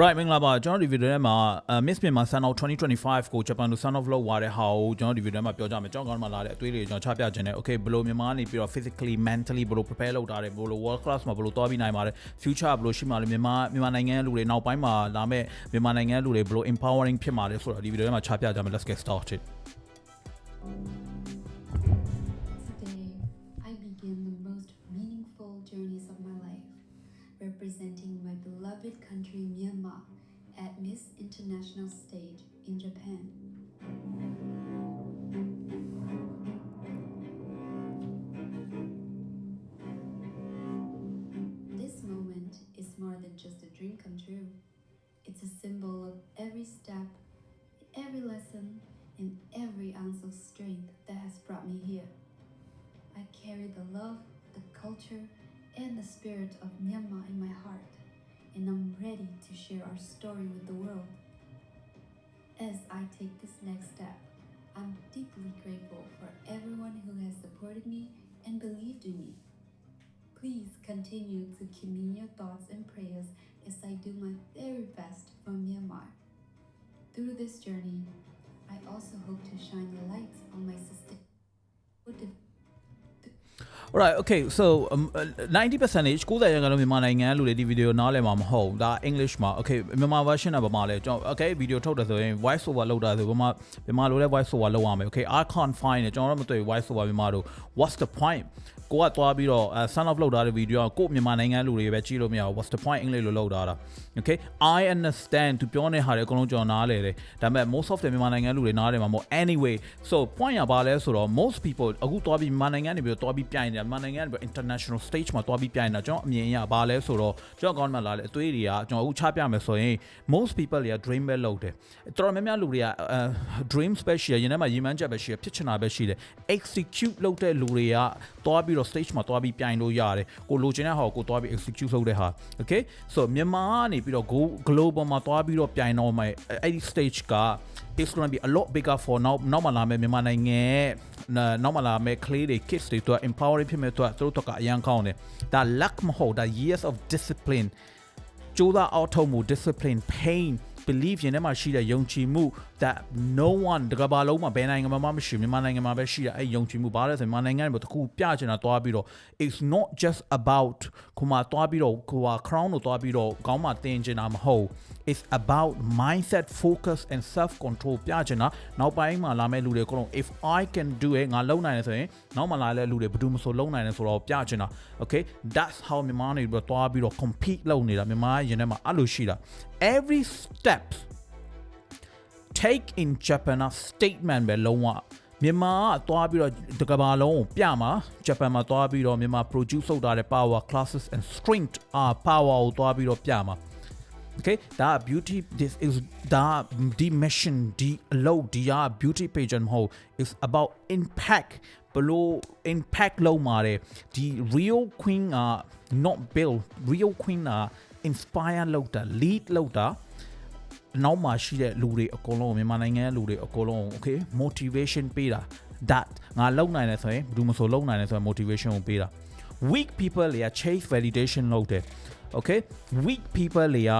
right မင်္ဂလာပါကျွန်တော်ဒီဗီဒီယိုထဲမှာ Miss Myanmar Sun of 2025ကို Japan to Sun of လောက်ဝါတဲ့ဟာကိုကျွန်တော်ဒီဗီဒီယိုထဲမှာပြောကြမယ်ကျွန်တော်ကောင်းမှလာတဲ့အသွေးတွေကျွန်တော်ချပြခြင်းနဲ့ okay ဘယ်လိုမြန်မာနေပြီးတော့ physically mentally ဘယ်လို prepare လုပ်တာလဲဘယ်လို world class မှာဘယ်လိုသွားပြီးနိုင်ပါလဲ future ဘယ်လိုရှိမှာလဲမြန်မာမြန်မာနိုင်ငံလူတွေနောက်ပိုင်းမှာလာမဲ့မြန်မာနိုင်ငံလူတွေဘယ်လို empowering ဖြစ်မှာလဲဆိုတော့ဒီဗီဒီယိုထဲမှာချပြကြမယ် let's get started representing my beloved country Myanmar at Miss International Stage in Japan. This moment is more than just a dream come true. It's a symbol of every step, every lesson, and every ounce of strength that has brought me here. I carry the love, the culture, and the spirit of Myanmar in my heart, and I'm ready to share our story with the world. As I take this next step, I'm deeply grateful for everyone who has supported me and believed in me. Please continue to keep me your thoughts and prayers as I do my very best for Myanmar. Through this journey, I also hope to shine a light on my sister. Alright okay so um, uh, 90% 90ရာခိုင်နှုန်းမြန်မာနိုင်ငံလူတွေဒီဗီဒီယိုနားလည်မှာမဟုတ်ဘူးဒါ English မှာ okay မြန်မာ version ကဘာမှလဲကျွန်တော် okay ဗီဒီယိုထုတ်တယ်ဆိုရင် voice over လုပ်တာဆိုဘာမှမြန်မာလိုလဲ voice over လုပ်ရမယ် okay I can't find တယ်ကျွန်တော်တို့မတွေ့ voice over မြန်မာတို့ what's the point ကိုကသွားပြီးတော့ sun off လောက်ထားတဲ့ဗီဒီယိုကကိုမြန်မာနိုင်ငံလူတွေပဲကြည့်လို့မရဘူး what's the point အင်္ဂလိပ်လိုလောက်ထားတာ okay I understand သူပြောနေဟာတယ်အကုန်လုံးကျွန်တော်နားလေတယ်ဒါပေမဲ့ most of the မြန်မာနိုင်ငံလူတွေနားတယ်မှာမဟုတ် anyway so point ရပါလဲဆိုတော့ most people အခုသွားပြီးမြန်မာနိုင်ငံနေပြီးတော့သွားပြီးပြိုင်နေတာမြန်မာနိုင်ငံနေပြီး international stage မှာသွားပြီးပြိုင်နေတာကျွန်တော်အမြင်ရပါလဲဆိုတော့ကျွန်တော်ကောင်းမှလာလေအသွေးတွေကကျွန်တော်အခုချပြမယ်ဆိုရင် most people တွေက dream ပဲလုပ်တယ်တော်တော်များများလူတွေက dream special ရင်ထဲမှာရည်မှန်းချက်ပဲရှိတယ်ဖြစ်ချင်တာပဲရှိတယ် execute လုပ်တဲ့လူတွေကသွားပြီးတော့ stage မှာသွားပြီးပြိုင်လို့ရတယ်ကိုလိုချင်တဲ့ဟာကိုကိုသွားပြီး execute လုပ်တဲ့ဟာ okay so မြန်မာကနေပြီးတော့ go global မှာသွားပြီးတော့ပြိုင်တော့မယ်အဲ့ဒီ stage က it's going to be a lot bigger for now နောက်မှလာမယ်မြန်မာနိုင်ငံနောက်မှလာမယ် clay တွေ kids တွေတော့ empowering ဖြစ်မဲ့တော့သူတို့တော့ကအရန်ကောင်းတယ်ဒါ luck မဟုတ်ဒါ years of discipline ကြိုးစားအောက်ထုတ်မှု discipline pain Believe ရင်ထဲမှာရှိတဲ့ယုံကြည်မှု that no one တကဘာလုံးမှာဘယ်နိုင်ငံမှာမှမရှိမြန်မာနိုင်ငံမှာပဲရှိတဲ့အဲ့ယုံကြည်မှုဘာလဲဆိုမြန်မာနိုင်ငံမှာတခုပြချင်တာသွားပြီးတော့ it's not just about ခုမှသွားပြီးတော့ခုဟာ crown ကိုသွားပြီးတော့ခေါင်းမှာတင်ချင်တာမဟုတ် it's about mindset focus and self control ပြချင်တာနောက်ပိုင်းမှာလာမဲ့လူတွေအကုန်လုံး if i can do it ငါလုံနိုင်တယ်ဆိုရင်နောက်မှလာတဲ့လူတွေဘယ်သူမှမဆိုလုံနိုင်တယ်ဆိုတော့ပြချင်တာ okay that's how မြန်မာနေပြီးတော့သွားပြီးတော့ compete လုပ်နေတာမြန်မာရင်ထဲမှာအဲ့လိုရှိတာ every step take in Japan က statement ပဲလုံးဝမြန်မာကသွားပြီးတော့တကဘာလုံးကိုပြမှာဂျပန်မှာသွားပြီးတော့မြန်မာ produce လုပ်ထားတဲ့ power classes and strength uh power ကိုသွားပြီးတော့ပြမှာ okay ဒါ beauty this is ဒါ the mission ဒီအလုပ်ဒီက beauty pageant မဟုတ် is about impact ဘလို့ impact လုပ်มาတယ်ဒီ real queen က not build real queen က inspire လုပ်တာ lead လုပ်တာ နောက်မှာရှိတဲ့လူတွေအကုန်လုံးမြန်မာနိုင်ငံလူတွေအကုန်လုံး okay motivation ပေးတာ that ငါလုံနိုင်တယ်ဆိုရင်ဘယ်သူမဆိုလုံနိုင်တယ်ဆိုရင် motivation ကိုပေးတာ weak people တွေက chase validation လုပ်တယ် okay weak people တွေက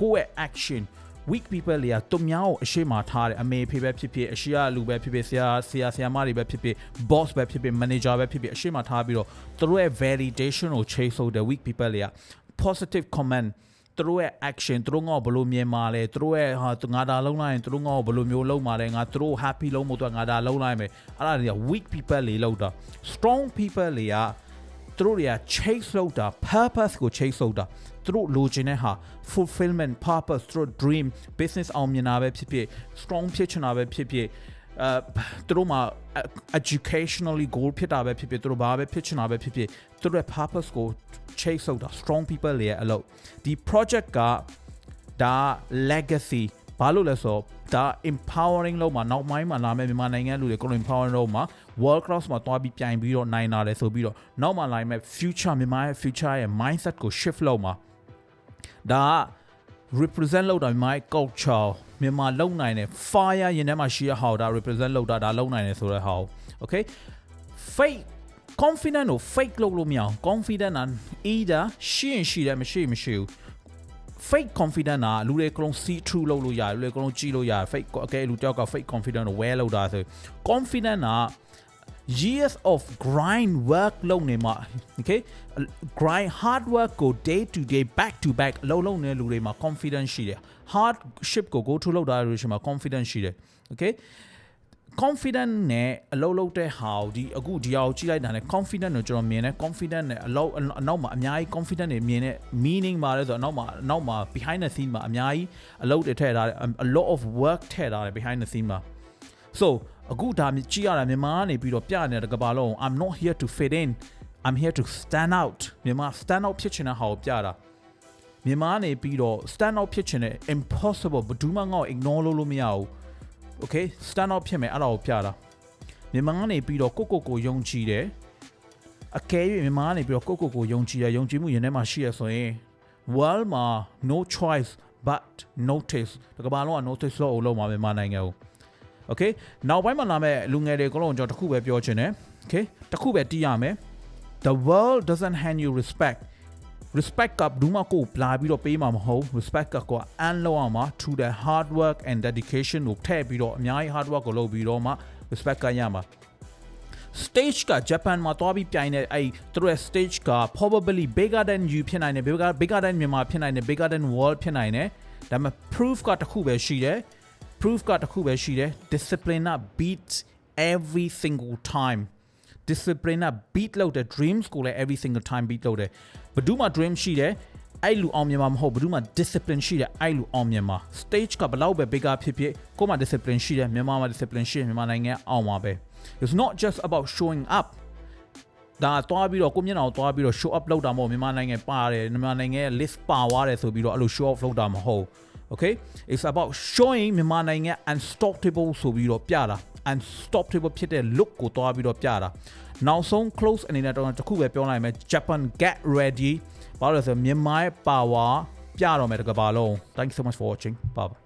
ကိုယ့်ရဲ့ action weak people တွေကသူများကိုအရှိမထားတယ်အမေဖေပဲဖြစ်ဖြစ်အရှိရလူပဲဖြစ်ဖြစ်ဆရာဆရာဆရာမတွေပဲဖြစ်ဖြစ် boss ပဲဖြစ်ဖြစ် manager ပဲဖြစ်ဖြစ်အရှိမထားပြီးတော့သူတို့ရဲ့ validation ကို chase လုပ်တယ် weak people တွေက positive comment သူတို့ရဲ့ action သူတို့ငေါ့ဘလို့မြင်ပါလဲသူတို့ရဲ့ဟာငါဒါလုံးလိုက်ရင်သူတို့ငေါ့ဘလို့မျိုးလုံးပါလဲငါသူတို့ happy လုံးဖို့အတွက်ငါဒါလုံးလိုက်မယ်အဲ့ဒါတွေက weak people တွေလောက်တာ strong people တွေကသူတို့တွေက chase လုပ်တာ purpose ကို chase လုပ်တာသူတို့လိုချင်တဲ့ဟာ fulfillment purpose သူတို့ dream business အောင်မြင်တာပဲဖြစ်ဖြစ် strong ဖြစ်ချင်တာပဲဖြစ်ဖြစ် အဲသူတို့မှာ educationally goal ဖြစ်တာပဲဖြစ်ဖြစ်သူတို့ဘာပဲဖြစ်ချင်တာပဲဖြစ်ဖြစ်သူတို့ရဲ့ purpose ကို chase လုပ်တာ strong people တွေရဲ့အလုပ်ဒီ project ကဒါ legacy ဘာလို့လဲဆိုတော့ဒါ empowering လို့မှာနောက်ပိုင်းမှာလာမယ့်မြန်မာနိုင်ငံလူတွေကို empowering လို့မှာ world class မှာတွားပြီးပြိုင်ပြီးတော့နိုင်လာတယ်ဆိုပြီးတော့နောက်မှာလာမယ့် future မြန်မာရဲ့ future ရဲ့ mindset ကို shift လုပ်မှာဒါက represent လုပ်တာမြန်မာရဲ့ culture မြန်မာလုံနိုင်တယ် fire ရင်ထဲမှာရှိရဟောဒါ represent လုပ်တာဒါလုံနိုင်တယ်ဆိုတဲ့ဟာကို okay fake confident ကို fake လုပ်လို့မရအောင် confident က either ရှိရင်ရှိတယ်မရှိရင်မရှိဘူး fake confident ကလူတွေကလုံး see through လုပ်လို့ရတယ်လူတွေကလုံးကြည့်လို့ရတယ် fake အကဲလူတယောက်က fake confident ကို wear လုပ်တာဆို confident က years of grind work လုပ်နေမှာ okay grind hard work ကို day to day back to back အလုပ်လုပ်နေတဲ့လူတွေမှာ confidence ရှိတယ် hardship ကို go through လုပ်တာတွေရှိမှာ confidence ရှိတယ် okay confident နဲ့အလုပ်လုပ်တဲ့ဟာကိုဒီအခုဒီဟာကိုကြည့်လိုက်တာနဲ့ confident ကိုကျွန်တော်မြင်တယ် confident နဲ့အလုပ်အနောက်မှာအများကြီး confident တွေမြင်တဲ့ meaning ပါလဲဆိုတော့အနောက်မှာအနောက်မှာ behind the scene မှာအများကြီးအလုပ်တွေထည့်ထားတယ် a lot of work ထည့်ထားတယ် behind the scene မှာ so အခုဒါကြည့်ရတာမြန်မာကနေပြီးတော့ပြနေတဲ့ကမ္ဘာလုံး I'm not here to fit in I'm here to stand out မြန်မာ stand out ဖြစ်ချင်တဲ့ဟာကိုပြတာမြန်မာကနေပြီးတော့ stand out ဖြစ်ချင်တဲ့ impossible ဘယ်သူမှငါ့ကို ignore လုပ်လို့မရဘူး okay stand out ဖြစ်မယ်အဲ့ဒါကိုပြတာမြန်မာကနေပြီးတော့ကိုကိုကိုယုံကြည်တယ်အကယ်၍မြန်မာကနေပြီးတော့ကိုကိုကိုယုံကြည်တယ်ယုံကြည်မှုရင်ထဲမှာရှိရဆိုရင် world မှာ no choice but notice တကဘာလုံးက notice လို့လို့မှာမြန်မာနိုင်ငံကို okay နောက်ပိုင်းမှာလာမဲ့လူငယ်တွေအကုန်လုံးကျွန်တော်တစ်ခုပဲပြောချင်တယ် okay တစ်ခုပဲတီးရမယ် the world doesn't hand you respect respect ကဘူးမကိုလာပြီးတော့ပေးမှာမဟုတ် respect ကကိုအန်လောက်အောင်မှာ to the hard work and dedication ကိုထည့်ပြီးတော့အများကြီး hard work ကိုလုပ်ပြီးတော့မှ respect ကရမှာ stage က Japan မှာတွားပြီးပြိုင်တဲ့အဲ့သူတို့ရဲ့ stage က probably bigger than you ဖြစ်နိုင်တယ် bigger bigger than မြန်မာဖြစ်နိုင်တယ် bigger than world ဖြစ်နိုင်တယ်ဒါပေမဲ့ proof ကတစ်ခုပဲရှိတယ် proof ကတစ်ခုပဲရှိတယ် discipline က beats every single time discipline က beat လုပ်တယ် dreams ကိုလည်း every single time beat လုပ်တယ်ဘယ်သူမှ dream ရှိတယ်အဲ့လူအောင်မြင်မှာမဟုတ်ဘယ်သူမှ discipline ရှိတယ်အဲ့လူအောင်မြင်မှာ stage ကဘယ်လောက်ပဲ bigger ဖြစ်ဖြစ်ကိုယ်မှာ discipline ရှိတယ်မြန်မာမှာ discipline ရှိတယ်မြန်မာနိုင်ငံအောင်မှာပဲ it's not just about showing up ဒါသွားပြီးတော့ကိုမျက်နှာကိုသွားပြီးတော့ show up လုပ်တာမဟုတ်မြန်မာနိုင်ငံပါတယ်မြန်မာနိုင်ငံရဲ့ list ပါသွားတယ်ဆိုပြီးတော့အဲ့လို show off လုပ်တာမဟုတ် okay it's about showing မြန်မာနိုင်ငံ unstoppable ဆိုပြီးတော့ပြတာ unstoppable ဖြစ်တဲ့ look ကိုသွားပြီးတော့ပြတာနောက်ဆုံး close အနေနဲ့တော့တစ်ခုပဲပြောလိုက်မယ် Japan get ready ဘာလို့လဲဆိုတော့မြန်မာရဲ့ power ပြတော့မယ်တကဘာလုံး thank you so much for watching bye bye